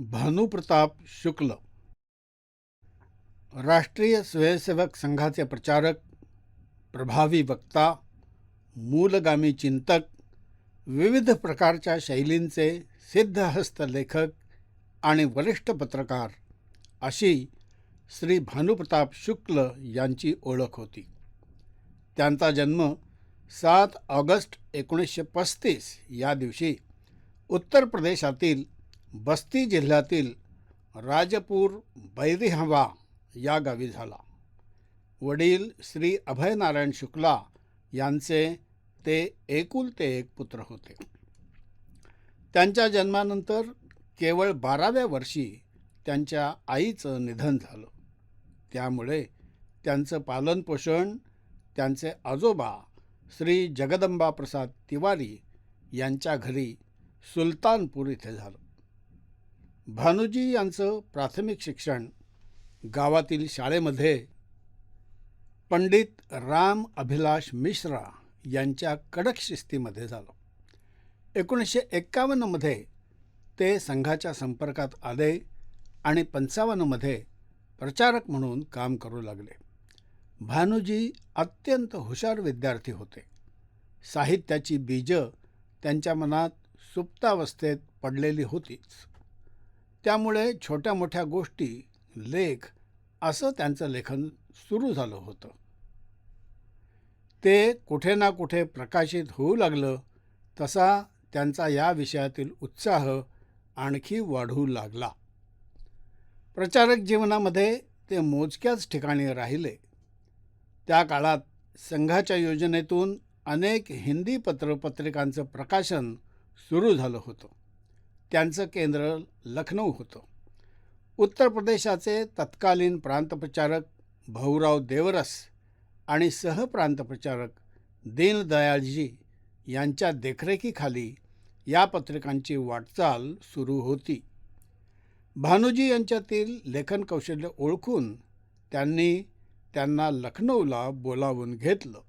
भानुप्रताप शुक्ल. राष्ट्रीय स्वयंसेवक संघाचे प्रचारक प्रभावी वक्ता मूलगामी चिंतक विविध प्रकारच्या शैलींचे सिद्धहस्त लेखक आणि वरिष्ठ पत्रकार अशी श्री भानुप्रताप शुक्ल यांची ओळख होती. त्यांचा जन्म सात ऑगस्ट एकोणीसशे पस्तीस या दिवशी उत्तर प्रदेशातील बस्ती जिल्ह्यातील राजपूर बैरिहवा या गावी झाला. वडील श्री अभयनारायण शुक्ला यांचे ते एकुलते एक पुत्र होते. त्यांच्या जन्मानंतर केवळ बाराव्या वर्षी त्यांच्या आईचं निधन झालं. त्यामुळे त्यांचं पालनपोषण त्यांचे आजोबा श्री जगदंबा प्रसाद तिवारी यांच्या घरी सुलतानपूर इथे झालं. भानुजी यांचं प्राथमिक शिक्षण गावातील शाळेमध्ये पंडित राम अभिलाष मिश्रा यांच्या कडक शिस्तीमध्ये झालं. एकोणीसशे एक्कावन्नमध्ये ते संघाच्या संपर्कात आले आणि पंचावन्नमध्ये प्रचारक म्हणून काम करू लागले. भानुजी अत्यंत हुशार विद्यार्थी होते. साहित्याची बीजं त्यांच्या मनात सुप्तावस्थेत पडलेली होतीच. त्यामुळे छोट्या मोठ्या गोष्टी लेख असं त्यांचं लेखन सुरू झालं होतं. ते कुठे ना कुठे प्रकाशित होऊ लागलं तसा त्यांचा या विषयातील उत्साह आणखी वाढू लागला. प्रचारक जीवनामध्ये ते मोजक्याच ठिकाणी राहिले. त्या काळात संघाच्या योजनेतून अनेक हिंदी पत्रपत्रिकांचं प्रकाशन सुरू झालं होतं. त्यांचं केंद्र लखनौ होतं. उत्तर प्रदेशाचे तत्कालीन प्रांतप्रचारक भाऊराव देवरस आणि सहप्रांतप्रचारक दीनदयाळजी यांच्या देखरेखीखाली या पत्रिकांची वाटचाल सुरू होती. भानुजी यांच्यातील लेखन कौशल्य ओळखून त्यांनी त्यांना लखनौला बोलावून घेतलं.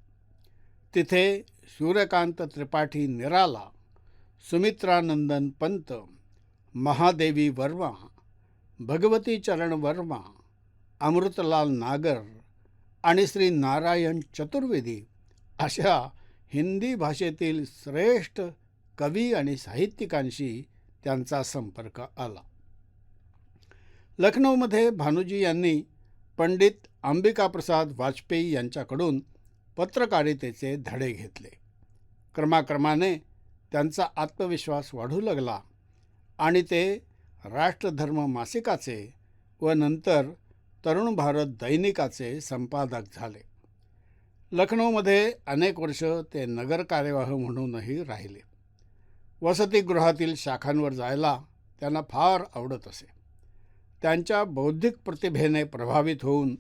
तिथे सूर्यकांत त्रिपाठी निराला सुमित्रानंदन पंत महादेवी वर्मा भगवती चरण वर्मा अमृतलाल नागर आणि श्री नारायण चतुर्वेदी अशा हिंदी भाषेतील श्रेष्ठ कवी आणि साहित्यिकांशी त्यांचा संपर्क आला. लखनौमध्ये भानुजी यांनी पंडित अंबिकाप्रसाद वाजपेयी यांच्याकडून पत्रकारितेचे धडे घेतले. क्रमाक्रमाने त्यांचा आत्मविश्वास वाढू लागला आणि ते राष्ट्रधर्म मासिकाचे व नंतर तरुण भारत दैनिकाचे संपादक झाले. लखनौमध्ये अनेक वर्ष ते नगर कार्यवाह म्हणूनही राहिले. वसतिगृहातील शाखांवर जायला त्यांना फार आवडत असे. त्यांच्या बौद्धिक प्रतिभेने प्रभावित होऊन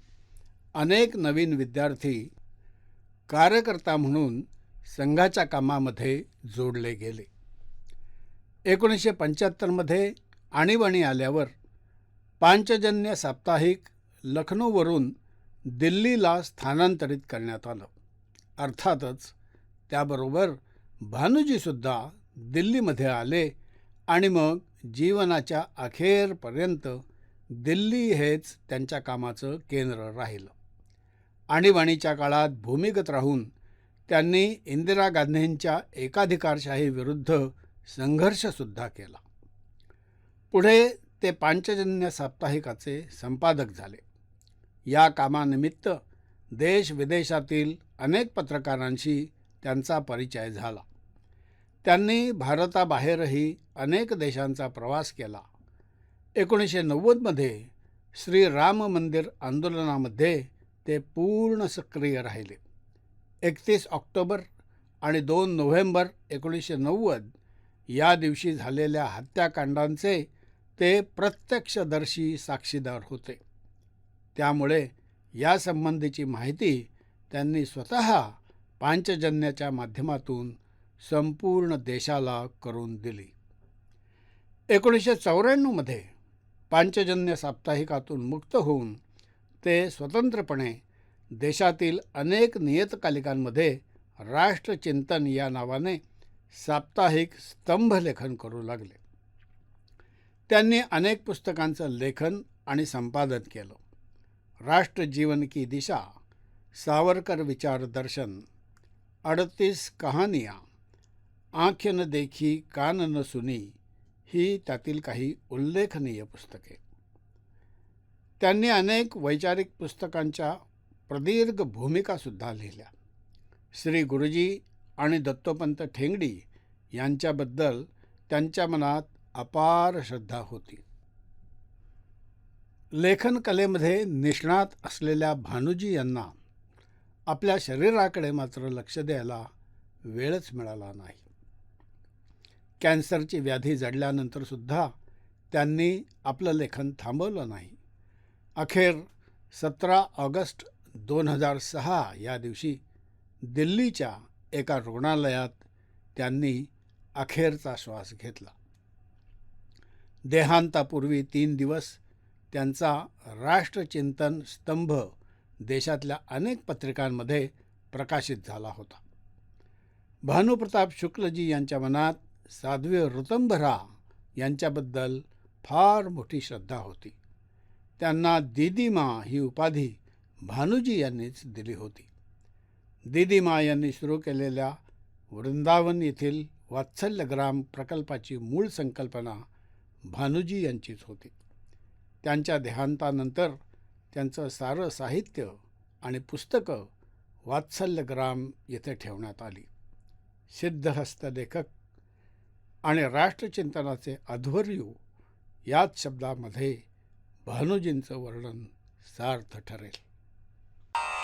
अनेक नवीन विद्यार्थी कार्यकर्ता म्हणून संघाच्या कामामध्ये जोडले गेले. एकोणीसशे पंच्याहत्तरमध्ये आणीबाणी आल्यावर पांचजन्य साप्ताहिक लखनौवरून दिल्लीला स्थानांतरित करण्यात आलं. अर्थातच त्याबरोबर भानुजीसुद्धा दिल्लीमध्ये आले आणि मग जीवनाच्या अखेरपर्यंत दिल्ली हेच त्यांच्या कामाचं केंद्र राहिलं. आणीबाणीच्या काळात भूमिगत राहून त्यांनी इंदिरा गांधींच्या एकाधिकारशाहीविरुद्ध संघर्षसुद्धा केला. पुढे ते पांचजन्य साप्ताहिकाचे संपादक झाले. या कामानिमित्त देश विदेशातील अनेक पत्रकारांशी त्यांचा परिचय झाला. त्यांनी भारताबाहेरही अनेक देशांचा प्रवास केला. एकोणीसशे नव्वदमध्ये श्री राम मंदिर आंदोलनामध्ये ते पूर्ण सक्रिय राहिले. एकतीस ऑक्टोबर आणि दोन नोव्हेंबर एकोणीसशे नव्वद या दिवशी झालेल्या हत्याकांडांचे ते प्रत्यक्षदर्शी साक्षीदार होते. त्यामुळे यासंबंधीची माहिती त्यांनी स्वतः पांचजन्याच्या माध्यमातून संपूर्ण देशाला करून दिली. एकोणीसशे चौऱ्याण्णवमध्ये पांचजन्य साप्ताहिकातून मुक्त होऊन ते स्वतंत्रपणे देशातील अनेक नियतकालिकांमध्ये राष्ट्रचिंतन या नावाने साप्ताहिक स्तंभलेखन करू लागले. त्यांनी अनेक पुस्तकांचं लेखन आणि संपादन केलं. राष्ट्रजीवन की दिशा सावरकर विचार दर्शन अडतीस कहाणिया आंखें न देखी कान न सुनी ही त्यातील काही उल्लेखनीय पुस्तके. त्यांनी अनेक वैचारिक पुस्तकांच्या प्रदीर्घ भूमिकासुद्धा लिहिल्या. श्री गुरुजी आणि दत्तोपंत ठेंगडी यांच्याबद्दल त्यांच्या मनात अपार श्रद्धा होती. लेखनकलेमध्ये निष्णात असलेल्या भानुजी यांना आपल्या शरीराकडे मात्र लक्ष द्यायला वेळच मिळाला नाही. कॅन्सरची व्याधी जडल्यानंतरसुद्धा त्यांनी आपलं लेखन थांबवलं नाही. अखेर सतरा ऑगस्ट दोन हजार सहा या दिवशी दिल्लीच्या एका रुग्णालयात त्यांनी अखेरचा श्वास घेतला. देहांतापूर्वी तीन दिवस त्यांचा राष्ट्रचिंतन स्तंभ देशातल्या अनेक पत्रिकांमध्ये प्रकाशित झाला होता. भानुप्रताप शुक्लजी यांच्या मनात साध्वी ऋतंभरा यांच्याबद्दल फार मोठी श्रद्धा होती. त्यांना दीदीमा ही उपाधी भानुजी यांनीच दिली होती. दीदीमा यांनी सुरू केलेल्या वृंदावन येथील वात्सल्यग्राम प्रकल्पाची मूळ संकल्पना भानुजी यांचीच होती. त्यांच्या देहांतानंतर त्यांचं सारं साहित्य आणि पुस्तकं वात्सल्यग्राम येथे ठेवण्यात आली. सिद्धहस्त लेखक आणि राष्ट्रचिंतनाचे अध्वर्यू याच शब्दामध्ये भानुजींचं वर्णन सार्थ ठरेल.